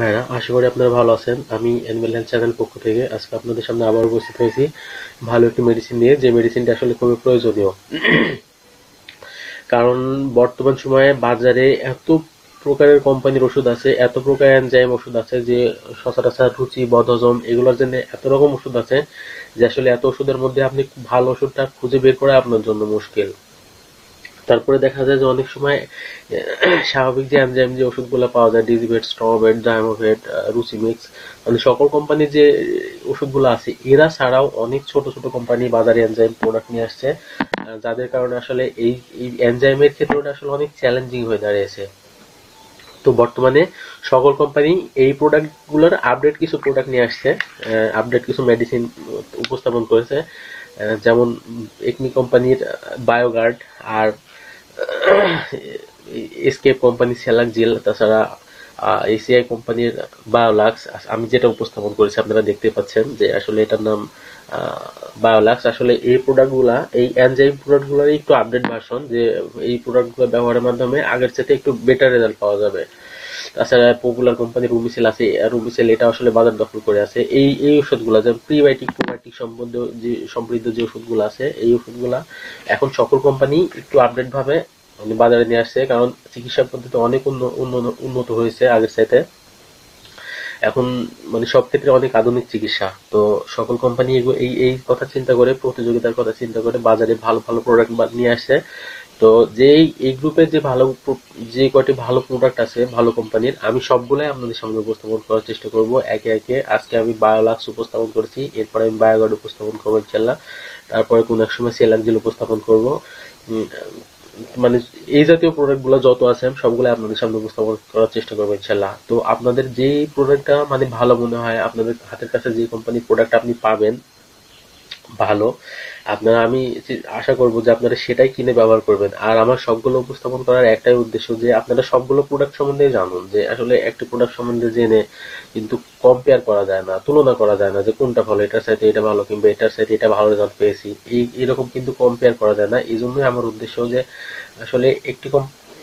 ভাইরা আশা করি আপনারা ভালো আছেন। আমি হেলথ চ্যানেল পক্ষ থেকে আজকে আপনাদের সামনে আবার উপস্থিত হয়েছি। ভালো একটি মেডিসিন নিয়ে, যে মেডিসিনটা আসলে খুবই প্রয়োজনীয়। কারণ বর্তমান সময়ে বাজারে এত প্রকারের কোম্পানির ওষুধ আছে, এত প্রকার এনজাইম ওষুধ আছে যে সচরাচর রুচি, বদহজম এগুলোর জন্য এত রকম ওষুধ আছে যে আসলে এত ওষুধের মধ্যে আপনি ভালো ওষুধটা খুঁজে বের করা আপনার জন্য মুশকিল। তারপরে দেখা যায় যে অনেক সময় স্বাভাবিক যে এনজাইম যে ওষুধগুলো পাওয়া যায় ডিজিভেট স্ট্রভেট ডায়মোভেট রুচিমিক্স মানে সকল কোম্পানির যে ওষুধগুলো আছে, এরা ছাড়াও অনেক ছোট ছোট কোম্পানি বাজারে এনজাইম প্রোডাক্ট নিয়ে আসছে যাদের কারণে আসলে এই এই এনজাইমের ক্ষেত্রে আসলে অনেক চ্যালেঞ্জিং হয়ে দাঁড়িয়েছে। তো বর্তমানে সকল কোম্পানি এই প্রোডাক্টগুলোর আপডেট কিছু প্রোডাক্ট নিয়ে আসছে আপডেট কিছু মেডিসিন উপস্থাপন করেছে যেমন একমি কোম্পানির বায়োগার্ড আর এসকেপ কোম্পানির সেলাক জেল তাছাড়া এসিআই কোম্পানির বায়োলাক্স আমি যেটা উপস্থাপন করেছি, আপনারা দেখতে পাচ্ছেন যে আসলে এটার নাম বায়োলাক্স আসলে এই প্রোডাক্টগুলা এই অ্যানজাইম প্রোডাক্টগুলোর একটু আপডেট ভার্সন যে এই প্রোডাক্টগুলো ব্যবহারের মাধ্যমে আগের সাথে একটু বেটার রেজাল্ট পাওয়া যাবে। তাছাড়া পপুলার কোম্পানি রুমিসেল আছে রুমিসেল এটা আসলে বাজার দখল করে আছে। এই এই ওষুধগুলো, যেমন প্রিবায়োটিক প্রোবায়োটিক সম্বন্ধে যে, সমৃদ্ধ যে ওষুধগুলো আছে, এই ওষুধগুলা এখন সকল কোম্পানি একটু আপডেট ভাবে মানে বাজারে নিয়ে আসছে, কারণ চিকিৎসা পদ্ধতি অনেক উন্নত হয়েছে আগের সাথে এখন মানে সব ক্ষেত্রে অনেক আধুনিক চিকিৎসা। তো সকল কোম্পানি এই এই কথা চিন্তা করে, প্রতিযোগিতার কথা চিন্তা করে বাজারে ভালো ভালো প্রোডাক্ট নিয়ে আসছে। তো যে এই গ্রুপের যে ভালো যে কয়টি ভালো প্রোডাক্ট আছে, ভালো কোম্পানির আমি সবগুলাই আপনাদের সামনে উপস্থাপন করার চেষ্টা করব। একে একে আজকে আমি বায়োলাক্স উপস্থাপন করেছি, এরপরে আমি বায়োগার্ড উপস্থাপন করব ইনশাল্লাহ তারপরে কোন এক সময় সেলাকজিল উপস্থাপন করব। মানে এই জাতীয় প্রোডাক্ট প্রোডাক্টগুলো যত আছে সবগুলো আপনাদের সামনে উপস্থাপন করার চেষ্টা করব ইনশাল্লাহ তো আপনাদের যে প্রোডাক্টটা মানে ভালো মনে হয়, আপনাদের হাতের কাছে যে কোম্পানির প্রোডাক্ট আপনি পাবেন ভালো। আপনারা আমি আশা করব যে আপনারা সেটাই কিনে ব্যবহার করবেন। আর আমার সবগুলো উপস্থাপন করার একটাই উদ্দেশ্য যে আপনারা সবগুলো প্রোডাক্ট সম্বন্ধে জানুন। যে আসলে একটি প্রোডাক্ট সম্বন্ধে জেনে কিন্তু কম্পেয়ার করা যায় না, তুলনা করা যায় না যে কোনটা ভালো, এটার সাথে এটা ভালো কিংবা এটার সাথে এটা ভালো রেজাল্ট পেয়েছি। এই, এরকম কিন্তু কম্পেয়ার করা যায় না। এই জন্যই আমার উদ্দেশ্য যে আসলে একটি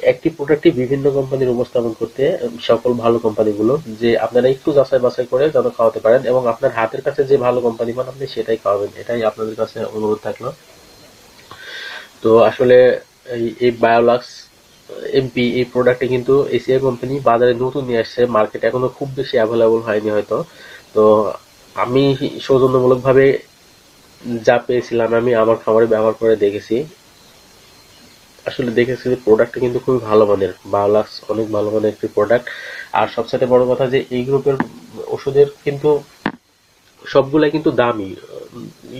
একটি প্রোডাক্টই বিভিন্ন কোম্পানির উপস্থাপন করতে সকল ভালো কোম্পানিগুলো যে আপনারা একটু যাচাই বাছাই করে যেন খাওয়াতে পারেন এবং আপনার হাতের কাছে যে ভালো কোম্পানি পান আপনি সেটাই খাওয়াবেন। এটাই আপনাদের কাছে অনুরোধ থাকল। তো আসলে এই বায়োলাক্স এমপি এই প্রোডাক্টে কিন্তু এসিআই কোম্পানি বাজারে নতুন নিয়ে আসছে। মার্কেটে এখনও খুব বেশি অ্যাভেলেবল হয়নি হয়তো। তো আমি সৌজন্যমূলকভাবে যা পেয়েছিলাম আমি আমার খাবারে ব্যবহার করে দেখেছি। আসলে দেখেছি যে প্রোডাক্টটা কিন্তু খুবই ভালো মানের। বায়োলাক্স অনেক ভালো মানের একটি প্রোডাক্ট আর সবচেয়ে বড় কথা যে এই গ্রুপের ওষুধের কিন্তু সবগুলাই কিন্তু দামি।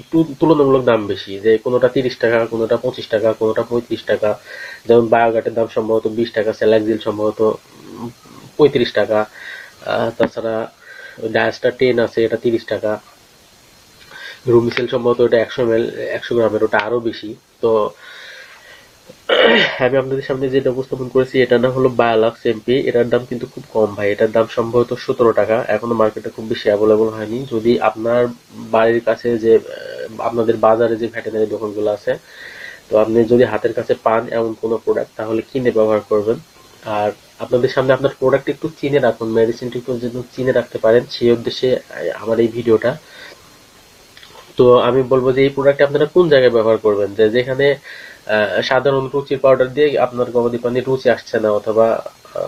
একটু তুলনামূলক দাম বেশি। যে কোনোটা তিরিশ টাকা, কোনোটা পঁচিশ টাকা, কোনোটা পঁয়ত্রিশ টাকা। যেমন বায়োগাটের দাম সম্ভবত বিশ টাকা স্যালাক্সিল সম্ভবত পঁয়ত্রিশ টাকা। তাছাড়া ডায়াসটা টেন আছে, এটা তিরিশ টাকা। রুমিসেল সম্ভবত ওটা একশো এম একশো গ্রামের ওটা আরও বেশি। তো আমি আপনাদের সামনে যেটা উপস্থাপন করেছি এটা নাম হলো বায়োলাক্স এমপি এটার দাম কিন্তু খুব কম, ভাই। এটার দাম সম্ভবত সতেরো টাকা। এখনও মার্কেটে খুব বেশি অ্যাভেলেবল হয়নি। যদি আপনার বাড়ির কাছে যে আপনাদের বাজারে যে ভেটেনারি দোকানগুলো আছে, তো আপনি যদি হাতের কাছে পান এমন কোনো প্রোডাক্ট তাহলে কিনে ব্যবহার করবেন। আর আপনাদের সামনে আপনার প্রোডাক্ট একটু চিনে রাখুন মেডিসিনটি একটু যেন চিনে রাখতে পারেন, সেই উদ্দেশ্যে আমার এই ভিডিওটা। তো আমি বলব যে এই প্রোডাক্ট আপনারা কোন জায়গায় ব্যবহার করবেন? যে যেখানে সাধারণ রুচির পাউডার দিয়ে আপনার গবাদি পানি রুচি আসছে না, অথবা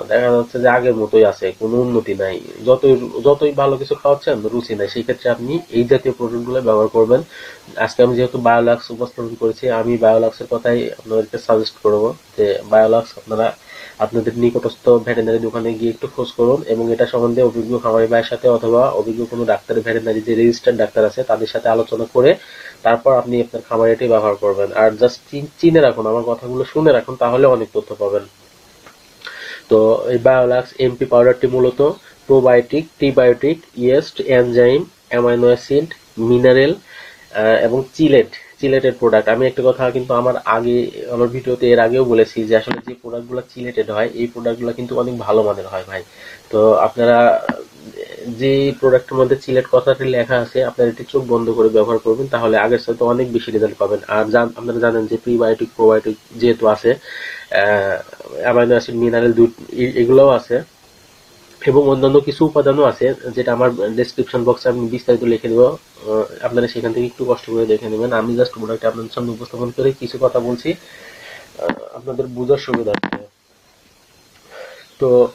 দেখা যাচ্ছে যে আগের মতোই আছে, কোনো উন্নতি নাই। যতই যতই ভালো কিছু খাওয়াচ্ছেন, রুচি নাই। সেই ক্ষেত্রে আপনি এই জাতীয় প্রোডাক্টগুলো ব্যবহার করবেন। আজকে আমি যেহেতু বায়োলাক্স উপস্থাপন করেছি, আমি বায়োলাক্সের কথাই আপনাদেরকে সাজেস্ট করব যে বায়োলাক্স আপনারা আপনাদের নিকটস্থ ভেটেনারি দোকানে গিয়ে একটু খোঁজ করুন এবং এটা সম্বন্ধে অভিজ্ঞ খামারি ভাইয়ের সাথে অথবা অভিজ্ঞ কোনো ডাক্তারের ভেটেনারি যে রেজিস্টার্ড ডাক্তার আছে, তাদের সাথে আলোচনা করে তারপর আপনি আপনার খামারে এটি ব্যবহার করবেন। আর জাস্ট চিনে রাখুন, আমার কথাগুলো শুনে রাখুন, তাহলে অনেক তথ্য পাবেন। তো এই বায়োলাক্স এমপি পাউডারটি মূলত probiotic টিবায়োটিক yeast enzyme amino acid mineral এবং চিলেট চিলেটেড প্রোডাক্ট আমি একটা কথা কিন্তু আমার আগে, আমার ভিডিওতে এর আগেও বলেছি যে আসলে যে প্রোডাক্টগুলো চিলেটেড হয়, এই প্রোডাক্টগুলো কিন্তু অনেক ভালো মানের হয় ভাই। তো আপনারা, যে প্রোডাক্টের মধ্যে চিলেট কথাটি লেখা আছে, আপনারা এটি চোখ বন্ধ করে ব্যবহার করবেন, তাহলে আগের সাথে অনেক বেশি রেজাল্ট পাবেন। আর আপনারা জানেন যে প্রিবায়োটিক প্রোবায়োটিক যেহেতু আছে অ্যামাইনো অ্যাসিড মিনারেল দুধ এগুলোও আছে। এবং অন্যান্য কিছু উপাদানও আছে, যেটা আমার ডেসক্রিপশন বক্সে আমি বিস্তারিত লিখে দেবো। আপনারা সেখান থেকে একটু কষ্ট করে দেখে নেবেন। আমি জাস্ট প্রোডাক্ট আপনাদের সামনে উপস্থাপন করে কিছু কথা বলছি। আপনাদের বোঝার সুবিধার্থে তো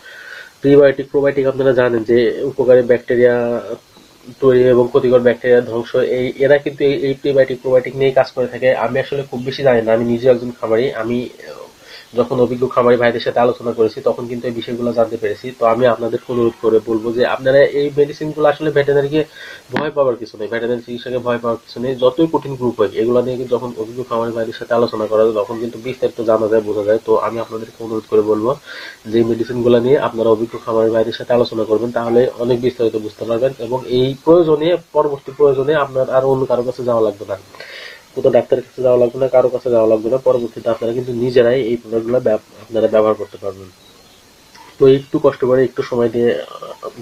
প্রিবায়োটিক প্রোবায়োটিক আপনারা জানেন যে উপকারী ব্যাকটেরিয়া তৈরি এবং ক্ষতিকর ব্যাকটেরিয়া ধ্বংস এই, এরা কিন্তু এই- প্রিবায়োটিক প্রোবায়োটিক নিয়ে কাজ করে থাকে। আমি আসলে খুব বেশি জানি না। আমি নিজে একজন খামারি। আমি যখন অভিজ্ঞ খামারি ভাইদের সাথে আলোচনা করেছি, তখন কিন্তু এই বিষয়গুলো জানতে পেরেছি। তো আমি আপনাদের অনুরোধ করে বলব যে, আপনারা এই মেডিসিনগুলো আসলে ভেটেনারিকে ভয় পাওয়ার কিছু নেই ভেটেনারি চিকিৎসাকে ভয় পাওয়ার কিছু নেই। যতই কঠিন গ্রুপ হয় এগুলো নিয়ে যখন অভিজ্ঞ খামারি ভাইদের সাথে আলোচনা করা যায় তখন কিন্তু বিস্তারিত জানা যায়, বোঝা যায়। তো আমি আপনাদেরকে অনুরোধ করে বলব যে মেডিসিনগুলো নিয়ে আপনারা অভিজ্ঞ খামারি ভাইদের সাথে আলোচনা করবেন, তাহলে অনেক বিস্তারিত বুঝতে পারবেন এবং এই প্রয়োজনে, পরবর্তী প্রয়োজনে আপনার আর অন্য কারও কাছে যাওয়া লাগবে না। কোথাও ডাক্তারের কাছে যাওয়া লাগবে না, কারও কাছে যাওয়া লাগবে না। পরবর্তীতে আপনারা কিন্তু নিজেরাই এই প্রোডাক্টগুলো আপনারা ব্যবহার করতে পারবেন। তো একটু কষ্ট করে, একটু সময় দিয়ে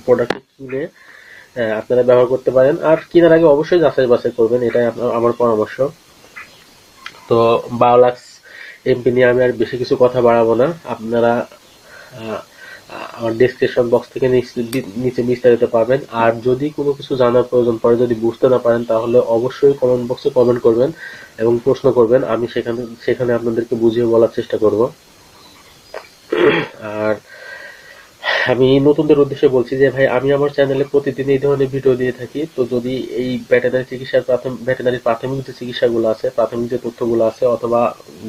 প্রোডাক্ট কিনে আপনারা ব্যবহার করতে পারেন। আর কেনার আগে অবশ্যই যাচাই বাছাই করবেন, এটাই আমার পরামর্শ। তো বায়োলাক্স, এমপি নিয়ে আমি আর বেশি কিছু কথা বাড়াবো না। আপনারা আমার ডেসক্রিপশন বক্স থেকে নিচে বিস্তারিত পাবেন। আর যদি কোনো কিছু জানার প্রয়োজন পড়ে, যদি বুঝতে না পারেন, তাহলে অবশ্যই কমেন্ট বক্সে কমেন্ট করবেন এবং প্রশ্ন করবেন। আমি সেখানে সেখানে আপনাদেরকে বুঝিয়ে বলার চেষ্টা করব। আর আমি নতুনদের উদ্দেশ্যে বলছি যে, ভাই, আমি আমার চ্যানেলে প্রতিদিন এই ধরনের ভিডিও দিয়ে থাকি। তো যদি এই ভেটেনারি চিকিৎসার প্রাথমিক ভেটেনারির প্রাথমিক যে চিকিৎসাগুলো আছে, প্রাথমিক যে তথ্যগুলো আছে, অথবা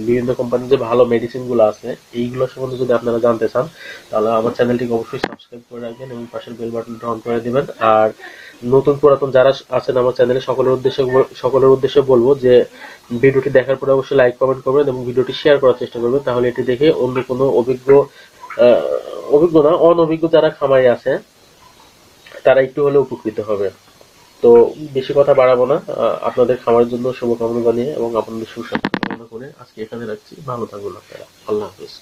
বিভিন্ন কোম্পানির যে ভালো মেডিসিনগুলো আছে, এইগুলো সম্বন্ধে যদি আপনারা জানতে চান, তাহলে আমার চ্যানেলটিকে অবশ্যই সাবস্ক্রাইব করে রাখবেন এবং পাশের বেল বাটনটা অন করে দিবেন। আর নতুন পুরাতন যারা আছেন আমার চ্যানেলে সকলের উদ্দেশ্যে সকলের উদ্দেশ্যে বলব যে, ভিডিওটি দেখার পরে অবশ্যই লাইক কমেন্ট করবেন এবং ভিডিওটি শেয়ার করার চেষ্টা করবেন। তাহলে এটি দেখে অন্য কোনো অভিজ্ঞ অভিজ্ঞ না অনভিজ্ঞ যারা খামারে আছে, তারা একটু হলে উপকৃত হবে। তো বেশি কথা বাড়াবো না। আপনাদের খামারের জন্য শুভকামনা জানিয়ে এবং আপনাদের সুস্বাস্থ্য কামনা করে আজকে এখানে রাখছি। ভালো থাকুন আপনারা। আল্লাহ হাফিজ।